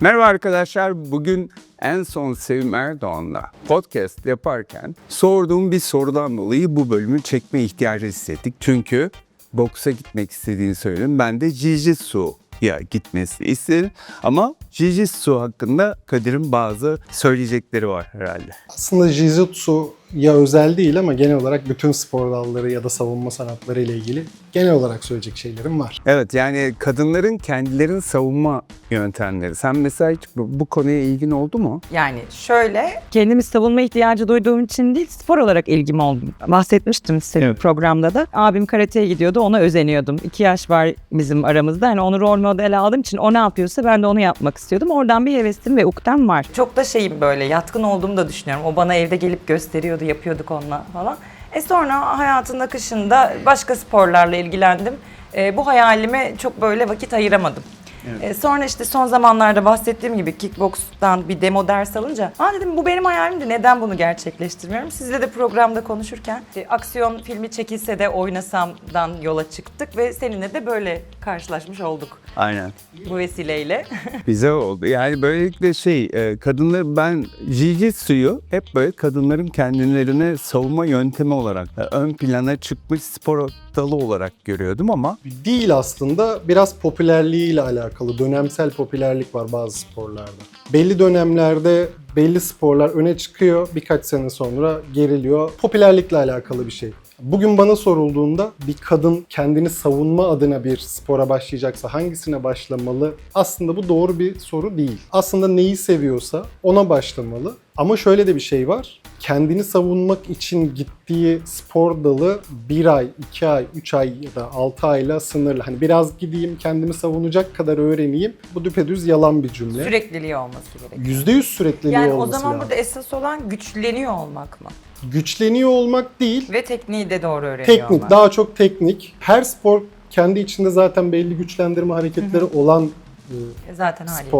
Merhaba arkadaşlar. Bugün en son Sevim Erdoğan'la podcast yaparken sorduğum bir sorudan dolayı bu bölümü çekme ihtiyacı hissettik. Çünkü boksa gitmek istediğini söyledim. Ben de Jiu-Jitsu'ya gitmesini istedim. Ama Jiu-Jitsu hakkında Kadir'in bazı söyleyecekleri var herhalde. Aslında Jiu-Jitsu ya özel değil ama genel olarak bütün spor dalları ya da savunma sanatları ile ilgili genel olarak söyleyecek şeylerim var. Evet yani kadınların kendilerini savunma yöntemleri. Sen mesela hiç bu, bu konuya ilgin oldu mu? Yani şöyle kendimi savunma ihtiyacı duyduğum için değil spor olarak ilgim oldu. Bahsetmiştim size Evet. programda da. Abim karateye gidiyordu ona özeniyordum. İki yaş var bizim aramızda. Yani onu rol model aldığım için o ne yapıyorsa ben de onu yapmak istiyordum. Oradan bir hevesim ve uktem var. çok da şeyim böyle yatkın olduğumu da düşünüyorum. O bana evde gelip gösteriyordu, yapıyorduk onunla falan. E sonra hayatın akışında başka sporlarla ilgilendim. E, bu hayalime çok böyle vakit ayıramadım. E, sonra işte son zamanlarda bahsettiğim gibi kickbokstan bir demo ders alınca Aa dedim bu benim hayalimdi neden bunu gerçekleştirmiyorum? Sizle de programda konuşurken e, aksiyon filmi çekilse de oynasamdan yola çıktık ve seninle de böyle karşılaşmış olduk Aynen. bu vesileyle. Bize oldu. Yani böylelikle şey, e, kadınlar ben Jiu-Jitsu'yu hep böyle kadınların kendilerine savunma yöntemi olarak ön plana çıkmış spor dalı olarak görüyordum ama Değil aslında biraz popülerliğiyle alakalı, dönemsel popülerlik var bazı sporlarda. Belli dönemlerde belli sporlar öne çıkıyor, birkaç sene sonra geriliyor. Popülerlikle alakalı bir şey. Bugün bana sorulduğunda bir kadın kendini savunma adına bir spora başlayacaksa hangisine başlamalı? Aslında bu doğru bir soru değil. Aslında neyi seviyorsa ona başlamalı. Ama şöyle de bir şey var. Kendini savunmak için gittiği spor dalı bir ay, iki ay, üç ay ya da altı ayla sınırlı. Hani biraz gideyim kendimi savunacak kadar öğreneyim. Bu düpedüz yalan bir cümle. Sürekliliği olması gerekiyor. Yüzde yüz sürekliliği Yani o olması zaman lazım. burada esas olan güçleniyor olmak mı? Güçleniyor olmak değil, Ve tekniği de doğru öğreniyor Teknik, olmak. daha çok teknik. Her spor kendi içinde zaten belli güçlendirme hareketleri olan e, Zaten haliyle.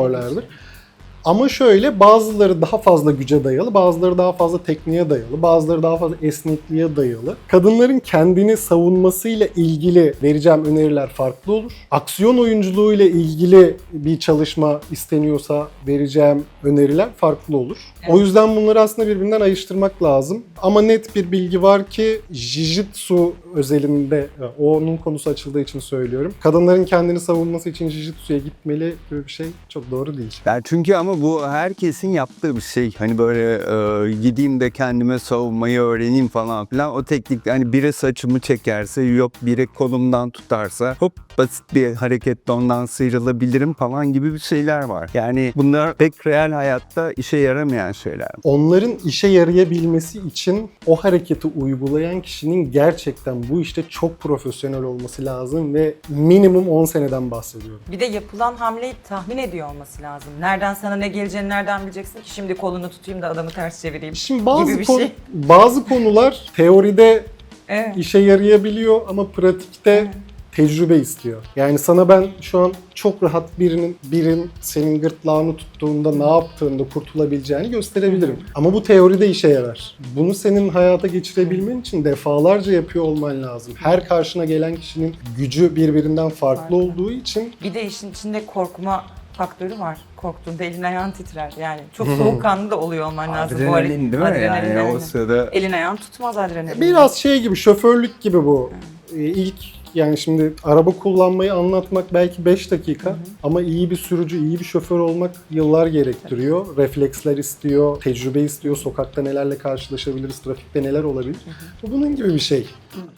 Ama şöyle bazıları daha fazla güce dayalı, bazıları daha fazla tekniğe dayalı, bazıları daha fazla esnekliğe dayalı. Kadınların kendini savunmasıyla ilgili vereceğim öneriler farklı olur. Aksiyon oyunculuğu ile ilgili bir çalışma isteniyorsa vereceğim öneriler farklı olur. O yüzden bunları aslında birbirinden ayıştırmak lazım. Ama net bir bilgi var ki Jiu-Jitsu özelinde, e, o onun konusu açıldığı için söylüyorum. Kadınların kendini savunması için Jiu-Jitsu'ya gitmeli gibi bir şey çok doğru değil. yani çünkü ama bu herkesin yaptığı bir şey. Hani böyle e, gideyim de kendime savunmayı öğreneyim falan filan. O teknik hani biri saçımı çekerse yok biri kolumdan tutarsa hop basit bir hareketle ondan sıyrılabilirim falan gibi bir şeyler var. Yani bunlar pek real hayatta işe yaramayan şeyler. Onların işe yarayabilmesi için o hareketi uygulayan kişinin gerçekten bu işte çok profesyonel olması lazım ve minimum 10 seneden bahsediyorum. Bir de yapılan hamleyi tahmin ediyor olması lazım. Nereden sana ne geleceğini nereden bileceksin ki şimdi kolunu tutayım da adamı ters çevireyim Şimdi bazı gibi bir konu- şey. bazı konular teoride Evet. işe yarayabiliyor ama pratikte tecrübe istiyor. Yani sana ben şu an çok rahat birinin birin senin gırtlağını tuttuğunda ne yaptığında kurtulabileceğini gösterebilirim. Ama bu teoride işe yarar. Bunu senin hayata geçirebilmen için defalarca yapıyor olman lazım. Her karşına gelen kişinin gücü birbirinden farklı Farklı. olduğu için Bir de işin içinde korkma faktörü var. Korktuğunda elin ayağın titrer. Yani çok soğukkanlı da oluyor olman lazım. bu hareket- Adrenalin değil mi? Adrenalin, Yani o sırada Elin ayağın tutmaz adrenalin. Biraz şey gibi, şoförlük gibi bu. Ee, İlk yani şimdi araba kullanmayı anlatmak belki 5 dakika ama iyi bir sürücü, iyi bir şoför olmak yıllar gerektiriyor. Refleksler istiyor, tecrübe istiyor. Sokakta nelerle karşılaşabiliriz, trafikte neler olabilir. Bu bunun gibi bir şey.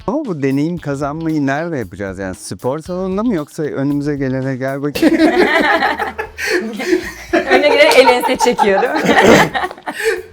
Ama bu deneyim kazanmayı nerede yapacağız? Yani spor salonunda mı yoksa önümüze gelene gel bakayım. Önüne gelen el ense çekiyor değil mi?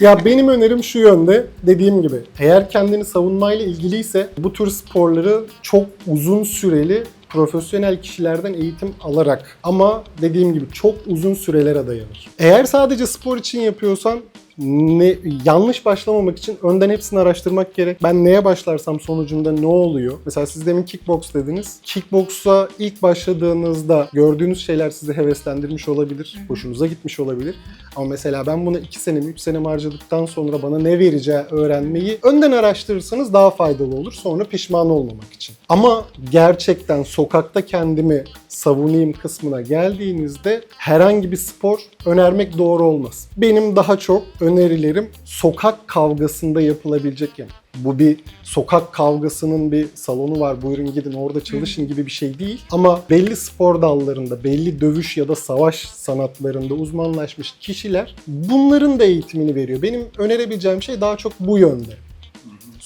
Ya benim önerim şu yönde. Dediğim gibi eğer kendini savunmayla ilgiliyse bu tür sporları çok uzun süreli profesyonel kişilerden eğitim alarak ama dediğim gibi çok uzun sürelere dayanır. Eğer sadece spor için yapıyorsan ne, yanlış başlamamak için önden hepsini araştırmak gerek. Ben neye başlarsam sonucunda ne oluyor? Mesela siz demin kickbox dediniz. Kickbox'a ilk başladığınızda gördüğünüz şeyler sizi heveslendirmiş olabilir. Hoşunuza gitmiş olabilir. Ama mesela ben buna 2 senemi 3 senemi harcadıktan sonra bana ne vereceği öğrenmeyi önden araştırırsanız daha faydalı olur. Sonra pişman olmamak için. Ama gerçekten sokakta kendimi savunayım kısmına geldiğinizde herhangi bir spor önermek doğru olmaz. Benim daha çok önerilerim sokak kavgasında yapılabilecek yani. Bu bir sokak kavgasının bir salonu var buyurun gidin orada çalışın gibi bir şey değil. Ama belli spor dallarında, belli dövüş ya da savaş sanatlarında uzmanlaşmış kişiler bunların da eğitimini veriyor. Benim önerebileceğim şey daha çok bu yönde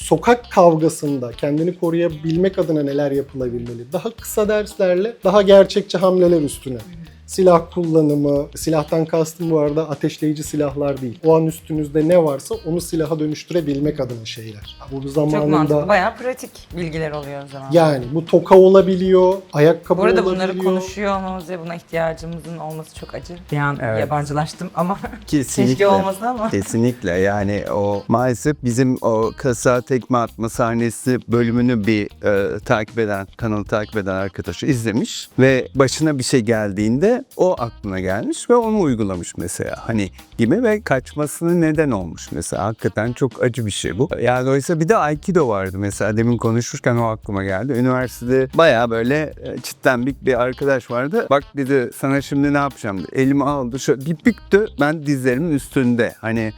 sokak kavgasında kendini koruyabilmek adına neler yapılabilmeli? Daha kısa derslerle daha gerçekçi hamleler üstüne. Silah kullanımı, silahtan kastım bu arada ateşleyici silahlar değil. O an üstünüzde ne varsa onu silaha dönüştürebilmek adına şeyler. Bu Çok zamanında mantıklı. Bayağı pratik bilgiler oluyor o zaman. yani bu toka olabiliyor, ayakkabı Bu arada olabiliyor. bunları konuşuyor olmamız ve buna ihtiyacımızın olması çok acı. Bir an Evet. yabancılaştım ama Kesinlikle. keşke olmasın ama. Kesinlikle yani o maalesef bizim o kasa tekme atma sahnesi bölümünü bir e, takip eden kanalı takip eden arkadaşı izlemiş ve başına bir şey geldiğinde o aklına gelmiş ve onu uygulamış mesela hani gibi ve kaçmasını neden olmuş mesela hakikaten çok acı bir şey bu. Yani oysa bir de Aikido vardı mesela demin konuşurken o aklıma geldi. Üniversitede baya böyle e, çitlenbik bir arkadaş vardı. Bak dedi sana şimdi ne yapacağım dedi. Elimi aldı şöyle bir büktü ben dizlerimin üstünde hani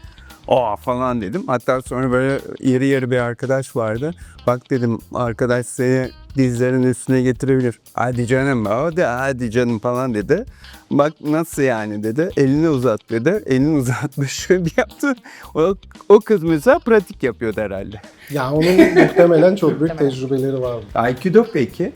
Aa falan dedim. Hatta sonra böyle yarı yarı bir arkadaş vardı. Bak dedim arkadaş seni dizlerin üstüne getirebilir. Hadi canım da hadi canım falan dedi. Bak nasıl yani dedi. Elini uzat dedi. Elini uzatmış şöyle bir yaptı. O, o kız mesela pratik yapıyordu herhalde. Ya onun muhtemelen çok büyük tecrübeleri vardı. Aikido peki?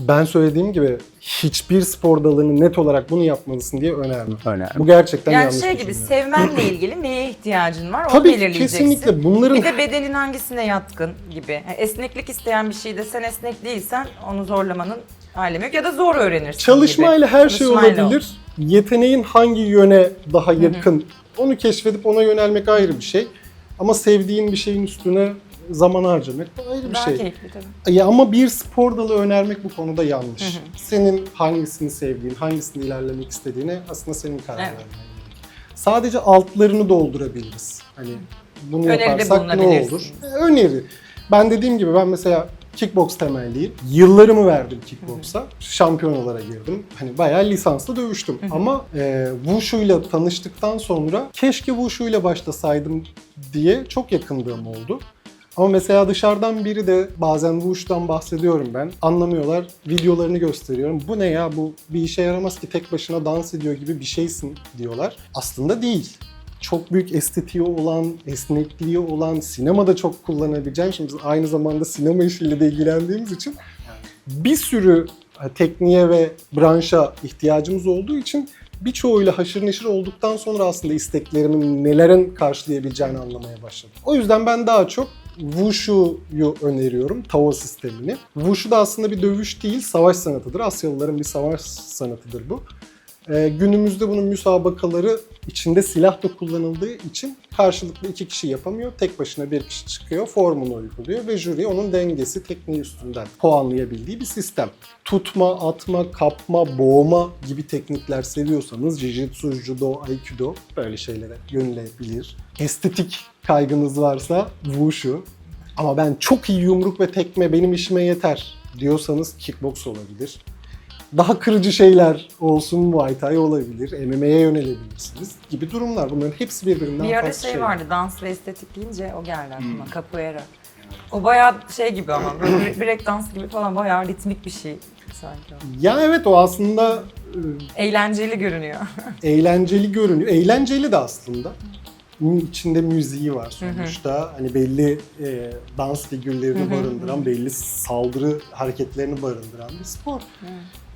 Ben söylediğim gibi hiçbir spor dalını net olarak bunu yapmalısın diye önermem. Önemli. Bu gerçekten Yani yanlış şey gibi cümle. sevmenle ilgili neye ihtiyacın var onu Tabii belirleyeceksin. kesinlikle bunların Bir de bedenin hangisine yatkın gibi. Yani esneklik isteyen bir şeyde sen esnek değilsen onu zorlamanın alemi yok ya da zor öğrenirsin Çalışmayla gibi. her şey Çalışmayla olabilir. Yeteneğin hangi yöne daha yakın onu keşfedip ona yönelmek ayrı bir şey. Ama sevdiğin bir şeyin üstüne zaman harcamak da ayrı bir Daha şey. keyifli tabii. Ya ama bir spor dalı önermek bu konuda yanlış. Senin hangisini sevdiğin, hangisini ilerlemek istediğine aslında senin karar Evet. vermen gerekiyor. Sadece altlarını doldurabiliriz. Hani bunu Öneride yaparsak ne olur? E, Öneri. Ben dediğim gibi ben mesela kickbox temelliyim. Yıllarımı verdim kickboksa. Şampiyonalara girdim. Hani bayağı lisanslı dövüştüm. Ama e, Wushu'yla tanıştıktan sonra keşke Wushu'yla başlasaydım diye çok yakındığım oldu. Ama mesela dışarıdan biri de bazen Wushu'dan bahsediyorum ben. Anlamıyorlar. Videolarını gösteriyorum. Bu ne ya bu bir işe yaramaz ki tek başına dans ediyor gibi bir şeysin diyorlar. Aslında değil. Çok büyük estetiği olan, esnekliği olan, sinemada çok kullanabileceğim. Şimdi biz aynı zamanda sinema işiyle de ilgilendiğimiz için bir sürü e, tekniğe ve branşa ihtiyacımız olduğu için birçoğuyla haşır neşir olduktan sonra aslında isteklerimin nelerin karşılayabileceğini anlamaya başladım. O yüzden ben daha çok Wushu'yu öneriyorum, Tao sistemini. Wushu da aslında bir dövüş değil, savaş sanatıdır. Asyalıların bir savaş sanatıdır bu. Ee, günümüzde bunun müsabakaları içinde silah da kullanıldığı için karşılıklı iki kişi yapamıyor. Tek başına bir kişi çıkıyor, formunu uyguluyor ve jüri onun dengesi, tekniği üstünden puanlayabildiği bir sistem. Tutma, atma, kapma, boğma gibi teknikler seviyorsanız Jiu-Jitsu, Judo, Aikido böyle şeylere yönelebilir. Estetik kaygınız varsa Wushu. Ama ben çok iyi yumruk ve tekme benim işime yeter diyorsanız kickbox olabilir daha kırıcı şeyler olsun Muay Thai olabilir, MMA'ye yönelebilirsiniz gibi durumlar. Bunların hepsi birbirinden Bir ara farklı şey vardı dans ve estetik deyince o geldi aklıma capoeira. O bayağı şey gibi ama böyle break dans gibi falan bayağı ritmik bir şey sanki. Ya evet o aslında Eğlenceli görünüyor. e, eğlenceli görünüyor. Eğlenceli de aslında. İçinde müziği var sonuçta. Hani belli e, dans figürlerini barındıran, belli saldırı hareketlerini barındıran bir spor.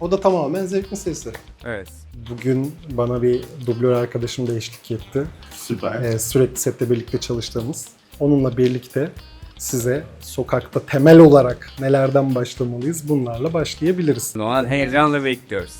O da tamamen zevk meselesi. Evet. Bugün bana bir dublör arkadaşım da eşlik etti. Süper. Ee, sürekli sette birlikte çalıştığımız. Onunla birlikte size sokakta temel olarak nelerden başlamalıyız bunlarla başlayabiliriz. O zaman heyecanla bekliyoruz.